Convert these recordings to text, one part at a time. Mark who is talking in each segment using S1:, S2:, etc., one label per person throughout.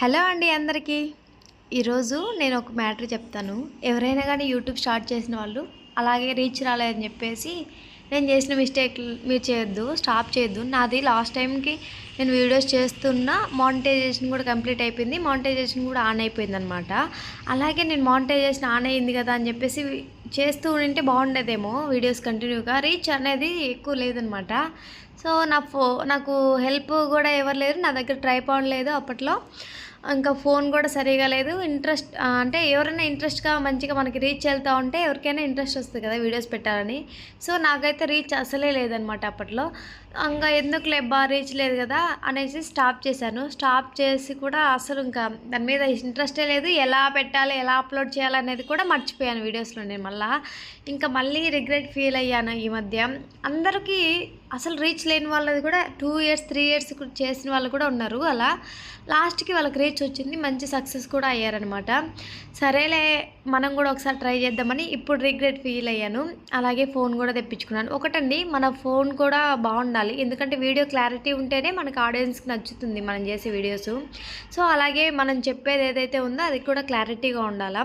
S1: Hello అండి అందరికీ. ఈరోజు నేను ఒక మ్యాటర్ చెప్తాను. ఎవరైనా కానీ యూట్యూబ్ స్టార్ట్ చేసిన వాళ్ళు అలాగే రీచ్ రాలేదని చెప్పేసి నేను చేసిన మిస్టేక్ మీరు చేయొద్దు స్టాప్ చేయొద్దు. నాది లాస్ట్ టైంకి నేను వీడియోస్ చేస్తున్నా మానిటైజేషన్ కూడా కంప్లీట్ అయిపోయింది. మానిటైజేషన్ కూడా ఆన్ అయిపోయింది అనమాట అలాగే నేను మానిటైజేషన్ ఆన్ అయింది కదా అని చెప్పేసి చేస్తూ ఉంటే బాగుండేదేమో వీడియోస్ కంటిన్యూగా. రీచ్ అనేది ఎక్కువ లేదనమాట సో నా ఫో నాకు హెల్ప్ కూడా ఎవరు లేరు. నా దగ్గర ట్రైపాన్ లేదు అప్పట్లో. ఇంకా ఫోన్ కూడా సరిగా లేదు. ఇంట్రెస్ట్ అంటే ఎవరైనా ఇంట్రెస్ట్గా మంచిగా మనకి రీచ్ వెళ్తూ ఉంటే ఎవరికైనా ఇంట్రెస్ట్ వస్తుంది కదా వీడియోస్ పెట్టాలని. సో నాకైతే రీచ్ అసలే లేదనమాట అప్పట్లో. ఇంకా ఎందుకు లేబ్బా రీచ్ లేదు కదా అనేసి స్టాప్ చేశాను. స్టాప్ చేసి కూడా అసలు ఇంకా దాని మీద ఇంట్రెస్టే లేదు. ఎలా పెట్టాలి ఎలా అప్లోడ్ చేయాలి అనేది కూడా మర్చిపోయాను వీడియోస్లో నేను మళ్ళీ. ఇంకా మళ్ళీ రిగ్రెట్ ఫీల్ అయ్యాను ఈ మధ్య. అందరికీ అసలు రీచ్ లేని వాళ్ళది కూడా టూ ఇయర్స్ త్రీ ఇయర్స్ చేసిన వాళ్ళు కూడా ఉన్నారు అలా. లాస్ట్కి వాళ్ళకి రీచ్ వచ్చింది మంచి సక్సెస్ కూడా అయ్యారనమాట సరేలే మనం కూడా ఒకసారి ట్రై చేద్దామని ఇప్పుడు రిగ్రెట్ ఫీల్ అయ్యాను. అలాగే ఫోన్ కూడా తెప్పించుకున్నాను. ఒకటండి మన ఫోన్ కూడా బాగుండాలి. ఎందుకంటే వీడియో క్లారిటీ ఉంటేనే మనకు ఆడియన్స్కి నచ్చుతుంది మనం చేసే వీడియోస్. సో అలాగే మనం చెప్పేది ఏదైతే ఉందో అది కూడా క్లారిటీగా ఉండాలా.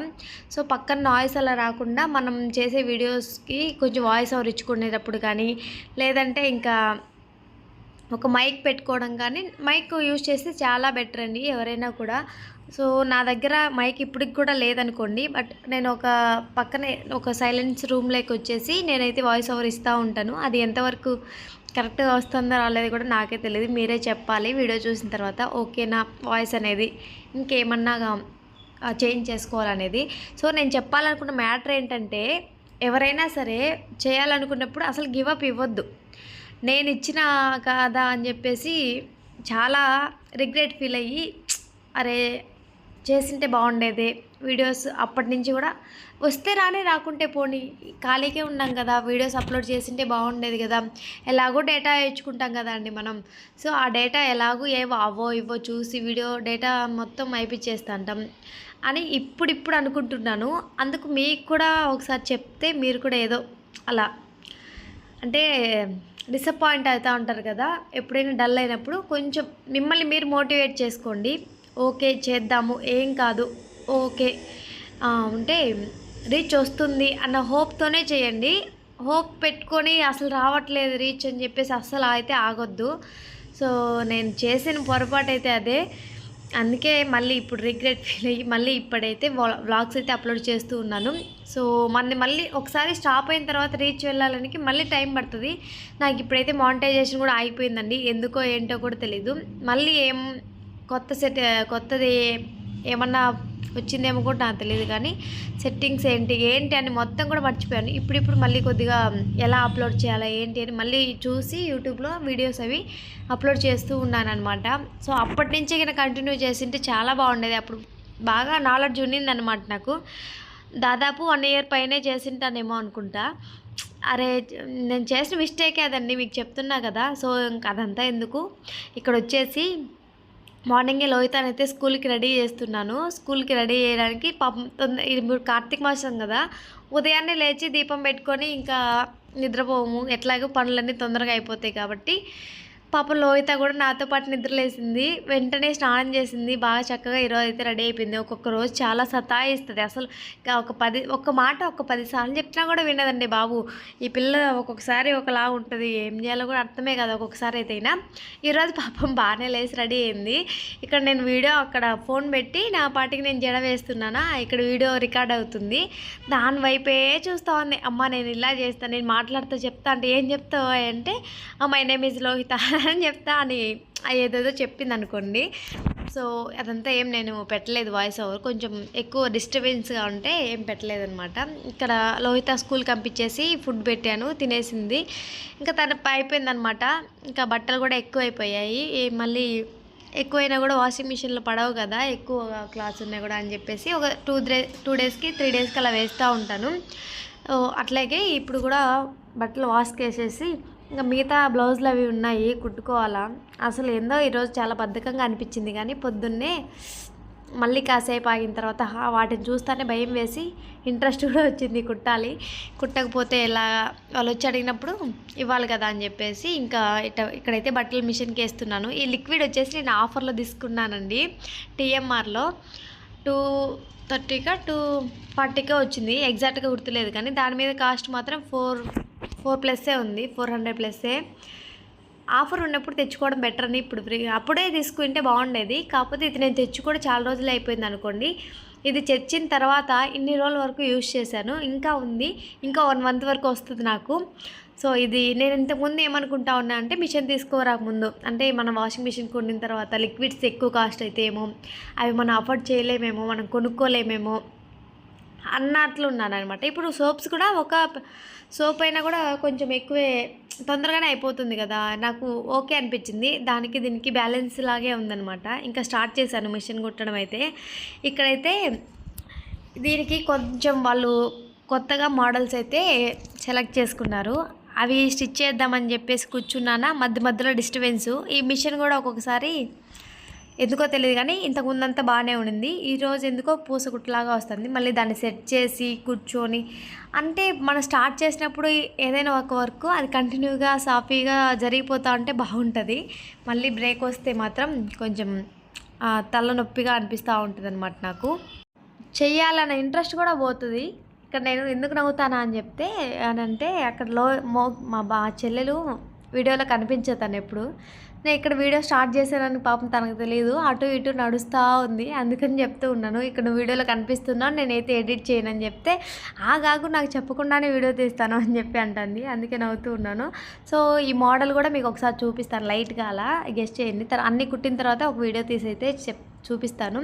S1: సో పక్కన నాయిస్ అలా రాకుండా మనం చేసే వీడియోస్కి కొంచెం వాయిస్ ఓవర్ ఇచ్చుకునేటప్పుడు కానీ లేదంటే ఇంకా ఒక మైక్ పెట్టుకోవడం కానీ మైక్ యూజ్ చేస్తే చాలా బెటర్ అండి ఎవరైనా కూడా. సో నా దగ్గర మైక్ ఇప్పటికి కూడా లేదనుకోండి బట్ నేను ఒక పక్కనే ఒక సైలెన్స్ రూమ్లోకి వచ్చేసి నేనైతే వాయిస్ ఓవర్ ఇస్తూ ఉంటాను. అది ఎంతవరకు కరెక్ట్గా వస్తుందో రాలేదు కూడా నాకే తెలియదు మీరే చెప్పాలి. వీడియో చూసిన తర్వాత ఓకే నా వాయిస్ అనేది ఇంకేమన్నా చేంజ్ చేసుకోవాలనేది. సో నేను చెప్పాలనుకున్న మ్యాటర్ ఏంటంటే ఎవరైనా సరే చేయాలనుకున్నప్పుడు అసలు గివ్ అప్ ఇవ్వద్దు. నేను ఇచ్చిన కాదా అని చెప్పేసి చాలా రిగ్రెట్ ఫీల్ అయ్యి అరే చేసింటే బాగుండేది. వీడియోస్ అప్పటి నుంచి కూడా వస్తే రాని రాకుంటే పోనీ. ఖాళీకే ఉన్నాం కదా వీడియోస్ అప్లోడ్ చేసింటే బాగుండేది కదా. ఎలాగో డేటా వేయించుకుంటాం కదా అండి మనం. సో ఆ డేటా ఎలాగో ఏవో అవో ఇవో చూసి వీడియో డేటా మొత్తం అయిపించేస్తాంటాం అని ఇప్పుడిప్పుడు అనుకుంటున్నాను. అందుకు మీకు కూడా ఒకసారి చెప్తే మీరు కూడా ఏదో అలా. అంటే డిసప్పాయింట్ అవుతూ ఉంటారు కదా ఎప్పుడైనా డల్ అయినప్పుడు కొంచెం మిమ్మల్ని మీరు మోటివేట్ చేసుకోండి. ఓకే చేద్దాము ఏం కాదు ఓకే. ఉంటే రీచ్ వస్తుంది అన్న హోప్తోనే చేయండి. హోప్ పెట్టుకొని అసలు రావట్లేదు రీచ్ అని చెప్పేసి అస్సలు అయితే ఆగొద్దు. సో నేను చేసిన పొరపాటు అయితే అదే. అందుకే మళ్ళీ ఇప్పుడు రిగ్రెట్ ఫీల్ అయ్యి మళ్ళీ ఇప్పుడైతే వ్లాగ్స్ అయితే అప్లోడ్ చేస్తూ ఉన్నాను. సో మన మళ్ళీ ఒకసారి స్టాప్ అయిన తర్వాత రీచ్ వెళ్ళాలనికి మళ్ళీ టైం పడుతుంది. నాకు ఇప్పుడైతే మానిటైజేషన్ కూడా అయిపోయిందండి. ఎందుకో ఏంటో కూడా తెలీదు. మళ్ళీ ఏం కొత్త సెట్ కొత్తది ఏమన్నా వచ్చిందేమో కూడా నాకు తెలియదు కానీ సెట్టింగ్స్ ఏంటి ఏంటి అని మొత్తం కూడా మర్చిపోయాను. ఇప్పుడిప్పుడు మళ్ళీ కొద్దిగా ఎలా అప్లోడ్ చేయాలా ఏంటి అని మళ్ళీ చూసి యూట్యూబ్లో వీడియోస్ అవి అప్లోడ్ చేస్తూ ఉన్నాను అనమాట సో అప్పటి నుంచే కనుక కంటిన్యూ చేసింటే చాలా బాగుండేది. అప్పుడు బాగా నాలెడ్జ్ ఉన్నిందనమాట నాకు. దాదాపు వన్ ఇయర్ పైనే చేసింటానేమో అనుకుంటా. అరే నేను చేసిన మిస్టేకే అదండి మీకు చెప్తున్నా కదా. సో ఇంకా అదంతా ఎందుకు? ఇక్కడ వచ్చేసి మార్నింగే లోహితాన్ అయితే స్కూల్కి రెడీ చేస్తున్నాను. స్కూల్కి రెడీ చేయడానికి పాపం తొందర ఇప్పుడు కార్తీక మాసం కదా. ఉదయాన్నే లేచి దీపం పెట్టుకొని ఇంకా నిద్రపోము. ఎట్లాగో పనులన్నీ తొందరగా అయిపోతాయి కాబట్టి పాప లోహిత కూడా నాతో పాటు నిద్రలేసింది. వెంటనే స్నానం చేసింది. బాగా చక్కగా ఈరోజు అయితే రెడీ అయిపోయింది. ఒక్కొక్క రోజు చాలా సతాయిస్తుంది. అసలు ఒక పది ఒక్క మాట ఒక పది సార్లు చెప్పినా కూడా వినదండి బాబు. ఈ పిల్ల ఒక్కొక్కసారి ఒకలా ఉంటుంది. ఏం చేయాలో కూడా అర్థమే కదా ఒక్కొక్కసారి అయితేనా. ఈరోజు పాపం బాగానే లేచి రెడీ అయింది. ఇక్కడ నేను వీడియో అక్కడ ఫోన్ పెట్టి నా పాటికి నేను జడ వేస్తున్నానా? ఇక్కడ వీడియో రికార్డ్ అవుతుంది. దాని వైపే చూస్తూ ఉంది. అమ్మ నేను ఇలా చేస్తాను నేను మాట్లాడుతూ చెప్తా అంటే ఏం చెప్తావు అంటే మై నేమ్ ఈజ్ లోహిత. అని చెప్తా అని ఏదేదో చెప్పింది అనుకోండి సో అదంతా ఏం నేను పెట్టలేదు వాయిస్ ఓవర్ కొంచెం ఎక్కువ డిస్టర్బెన్స్గా ఉంటే ఏం పెట్టలేదు అనమాట ఇక్కడ లోహిత స్కూల్ పంపించేసి ఫుడ్ పెట్టాను తినేసింది. ఇంకా తన అయిపోయిందనమాట ఇంకా బట్టలు కూడా ఎక్కువైపోయాయి. మళ్ళీ ఎక్కువైనా కూడా వాషింగ్ మిషన్లో పడవు కదా ఎక్కువ క్లాస్ ఉన్నాయి కూడా అని చెప్పేసి ఒక టూ డే టూ డేస్కి త్రీ డేస్కి అలా వేస్తూ ఉంటాను. అట్లాగే ఇప్పుడు కూడా బట్టలు వాష్కి వేసేసి ఇంకా మిగతా బ్లౌజులు అవి ఉన్నాయి కుట్టుకోవాలా? అసలు ఏందో ఈరోజు చాలా బద్ధకంగా అనిపించింది. కానీ పొద్దున్నే మళ్ళీ కాసేపు ఆగిన తర్వాత వాటిని చూస్తానే భయం వేసి ఇంట్రెస్ట్ కూడా వచ్చింది కుట్టాలి. కుట్టకపోతే ఎలా? వాళ్ళు వచ్చి అడిగినప్పుడు ఇవ్వాలి కదా అని చెప్పేసి ఇంకా ఇట ఇక్కడైతే బట్టల మిషన్కి వేస్తున్నాను. ఈ లిక్విడ్ వచ్చేసి నేను ఆఫర్లో తీసుకున్నానండి. టీఎంఆర్లో టూ థర్టీకా టూ ఫార్టీకా వచ్చింది. ఎగ్జాక్ట్గా గుర్తులేదు కానీ దాని మీద కాస్ట్ మాత్రం ఫోర్ ఫోర్ ప్లస్సే ఉంది ఫోర్ హండ్రెడ్ ప్లస్సే. ఆఫర్ ఉన్నప్పుడు తెచ్చుకోవడం బెటర్ అని ఇప్పుడు ఫ్రీ అప్పుడే తీసుకుంటే బాగుండేది. కాకపోతే ఇది నేను తెచ్చి కూడా చాలా రోజులు అయిపోయింది అనుకోండి. ఇది తెచ్చిన తర్వాత ఇన్ని రోజుల వరకు యూజ్ చేశాను. ఇంకా ఉంది ఇంకా వన్ మంత్ వరకు వస్తుంది నాకు. సో ఇది నేను ఇంతకుముందు ఏమనుకుంటా ఉన్నా అంటే మిషన్ తీసుకోరాకముందు అంటే మనం వాషింగ్ మిషన్ కొనిన తర్వాత లిక్విడ్స్ ఎక్కువ కాస్ట్ అయితే ఏమో. అవి మనం అఫోర్డ్ చేయలేమేమో మనం కొనుక్కోలేమేమో. అన్నట్లు ఉన్నాను అనమాట ఇప్పుడు సోప్స్ కూడా ఒక సోప్ అయినా కూడా కొంచెం ఎక్కువే తొందరగానే అయిపోతుంది కదా. నాకు ఓకే అనిపించింది. దానికి దీనికి బ్యాలెన్స్ లాగే ఉందనమాట ఇంకా స్టార్ట్ చేశాను మిషన్ కుట్టడం అయితే. ఇక్కడైతే దీనికి కొంచెం వాళ్ళు కొత్తగా మోడల్స్ అయితే సెలెక్ట్ చేసుకున్నారు. అవి స్టిచ్ చేద్దామని చెప్పేసి కూర్చున్నానా మధ్య మధ్యలో డిస్టర్బెన్స్. ఈ మిషన్ కూడా ఒక్కొక్కసారి ఎందుకో తెలియదు కానీ ఇంతకు ముందంతా బాగానే ఉండింది. ఈరోజు ఎందుకో పూసకుట్టులాగా వస్తుంది. మళ్ళీ దాన్ని సెట్ చేసి కూర్చొని అంటే మనం స్టార్ట్ చేసినప్పుడు ఏదైనా ఒక వర్క్ అది కంటిన్యూగా సాఫీగా జరిగిపోతా ఉంటే బాగుంటుంది. మళ్ళీ బ్రేక్ వస్తే మాత్రం కొంచెం తలనొప్పిగా అనిపిస్తూ ఉంటుంది అనమాట నాకు. చెయ్యాలన్న ఇంట్రెస్ట్ కూడా పోతుంది. ఇక్కడ నేను ఎందుకు నవ్వుతానా అని చెప్తే అని అంటే అక్కడ లో మో మా బా చెల్లెలు వీడియోలో కనిపించే తను ఎప్పుడు. నేను ఇక్కడ వీడియో స్టార్ట్ చేశానని పాపం తనకు తెలియదు. అటు ఇటు నడుస్తూ ఉంది. అందుకని చెప్తూ ఉన్నాను. ఇక్కడ నువ్వు వీడియోలో కనిపిస్తున్నాను. నేనైతే ఎడిట్ చేయను అని చెప్తే ఆగాకు నాకు చెప్పకుండానే వీడియో తీస్తాను అని చెప్పి అంటుంది. అందుకే నవ్వుతూ ఉన్నాను. సో ఈ మోడల్ కూడా మీకు ఒకసారి చూపిస్తాను. లైట్గా అలా గెస్ట్ చేయండి. అన్ని కుట్టిన తర్వాత ఒక వీడియో తీసి అయితే చెప్ చూపిస్తాను.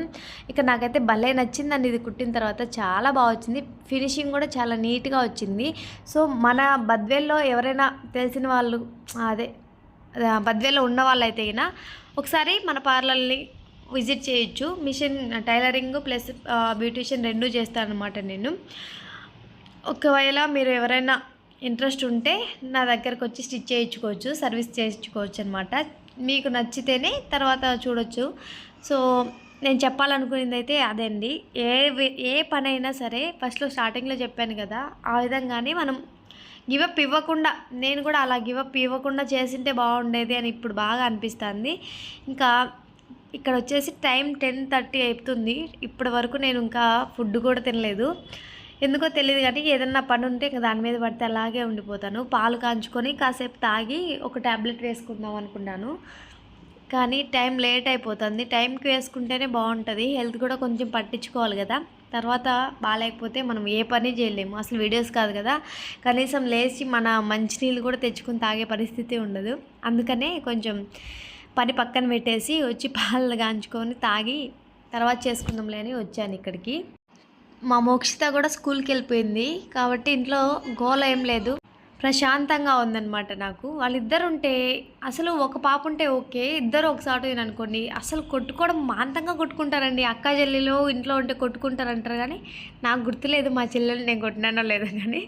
S1: ఇక నాకైతే భలే నచ్చిందండి ఇది కుట్టిన తర్వాత. చాలా బాగా వచ్చింది. ఫినిషింగ్ కూడా చాలా నీట్గా వచ్చింది. సో మన బద్వేల్లో ఎవరైనా తెలిసిన వాళ్ళు అదే ఆ, ఉన్న వాళ్ళైతే అయినా ఒకసారి మన పార్లర్ని విజిట్ చేయొచ్చు. మిషన్ టైలరింగ్ ప్లస్ బ్యూటీషియన్ రెండు చేస్తానమాట నేను. ఒకవేళ మీరు ఎవరైనా ఇంట్రెస్ట్ ఉంటే నా దగ్గరకు వచ్చి స్టిచ్ చేయించుకోవచ్చు సర్వీస్ చేయించుకోవచ్చు అనమాట మీకు నచ్చితేనే తర్వాత చూడొచ్చు. సో నేను చెప్పాలనుకునేది అయితే అదే అండి. ఏ ఏ పనైనా సరే ఫస్ట్లో స్టార్టింగ్లో చెప్పాను కదా ఆ విధంగానే మనం గివప్ ఇవ్వకుండా నేను కూడా అలా గివప్ ఇవ్వకుండా చేసింటే బాగుండేది అని ఇప్పుడు బాగా అనిపిస్తుంది. ఇంకా ఇక్కడ వచ్చేసి టైం టెన్ థర్టీ అవుతుంది ఇప్పటి వరకు నేను ఇంకా ఫుడ్ కూడా తినలేదు. ఎందుకో తెలియదు కానీ ఏదన్నా పని ఉంటే ఇంకా దాని మీద పడితే అలాగే ఉండిపోతాను. పాలు కాంచుకొని కాసేపు తాగి ఒక ట్యాబ్లెట్ వేసుకుందాం అనుకున్నాను. కానీ టైం లేట్ అయిపోతుంది. టైంకి వేసుకుంటేనే బాగుంటుంది. హెల్త్ కూడా కొంచెం పట్టించుకోవాలి కదా. తర్వాత బాగాలేకపోతే మనం ఏ పని చేయలేము. అసలు వీడియోస్ కాదు కదా. కనీసం లేచి మన మంచినీళ్ళు కూడా తెచ్చుకొని తాగే పరిస్థితి ఉండదు. అందుకనే కొంచెం పని పక్కన పెట్టేసి వచ్చి పాలు కాంచుకొని తాగి తర్వాత చేసుకుందాంలే అని వచ్చాను ఇక్కడికి. మా మోక్షిత కూడా స్కూల్కి వెళ్ళిపోయింది. కాబట్టి ఇంట్లో గోల ఏం లేదు. ప్రశాంతంగా ఉందన్నమాట నాకు. వాళ్ళిద్దరు ఉంటే అసలు ఒక పాప ఉంటే ఓకే ఇద్దరు ఒకసారి అనుకోండి అసలు కొట్టుకోవడం మాంతంగా కొట్టుకుంటారండి. అక్క చెల్లెలు ఇంట్లో ఉంటే కొట్టుకుంటారంటారు కానీ నాకు గుర్తులేదు మా చెల్లెలు నేను కొట్టినానో లేదో కానీ.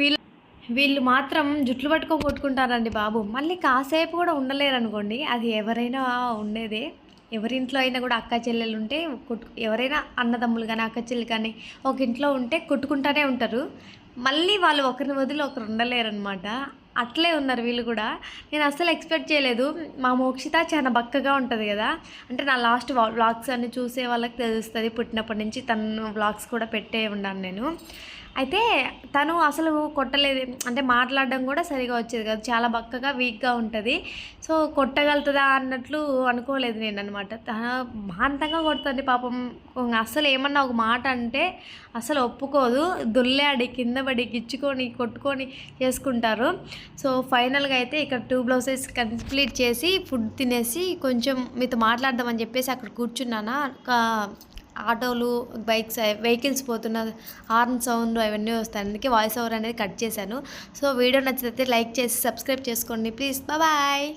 S1: వీళ్ళు వీళ్ళు మాత్రం జుట్లు పట్టుకో కొట్టుకుంటారండి బాబు. మళ్ళీ కాసేపు కూడా ఉండలేరు అనుకోండి అది ఎవరైనా ఉండేదే. ఎవరింట్లో అయినా కూడా అక్క చెల్లెలు ఉంటే కొట్టు ఎవరైనా అన్నదమ్ములు కానీ అక్క చెల్లి కానీ ఒక ఇంట్లో ఉంటే కొట్టుకుంటానే ఉంటారు. మళ్ళీ వాళ్ళు ఒకరిని వదిలి ఒకరు ఉండలేరు అనమాట అట్లే ఉన్నారు వీళ్ళు కూడా. నేను అస్సలు ఎక్స్పెక్ట్ చేయలేదు. మా మోక్షిత చాలా బక్కగా ఉంటుంది కదా. అంటే నా లాస్ట్ వ్లాగ్స్ అన్ని చూసే వాళ్ళకి తెలుస్తుంది. పుట్టినప్పటి నుంచి తను వ్లాగ్స్ కూడా పెట్టే ఉన్నాను నేను. అయితే తను అసలు కొట్టలేదు. అంటే మాట్లాడడం కూడా సరిగా వచ్చేది కాదు. చాలా బక్కగా వీక్గా ఉంటుంది. సో కొట్టగలుగుతుందా అన్నట్లు అనుకోలేదు నేను అనమాట మాంతంగా కొడుతుంది పాపం. అసలు ఏమన్నా ఒక మాట అంటే అసలు ఒప్పుకోదు. దొల్లాడి కింద పడి గిచ్చుకొని కొట్టుకొని చేసుకుంటారు. సో ఫైనల్గా అయితే ఇక్కడ టూ బ్లౌజెస్ కంప్లీట్ చేసి ఫుడ్ తినేసి కొంచెం మీతో మాట్లాడదామని చెప్పేసి అక్కడ కూర్చున్నానా? ఒక ఆటోలు బైక్స్ వెహికల్స్ పోతున్న హార్న్ సౌండ్ అవన్నీ వస్తాయి. అందుకే వాయిస్ ఓవర్ అనేది కట్ చేశాను. సో వీడియో నచ్చితే లైక్ చేసి సబ్స్క్రైబ్ చేసుకోండి. ప్లీజ్. బాయ్.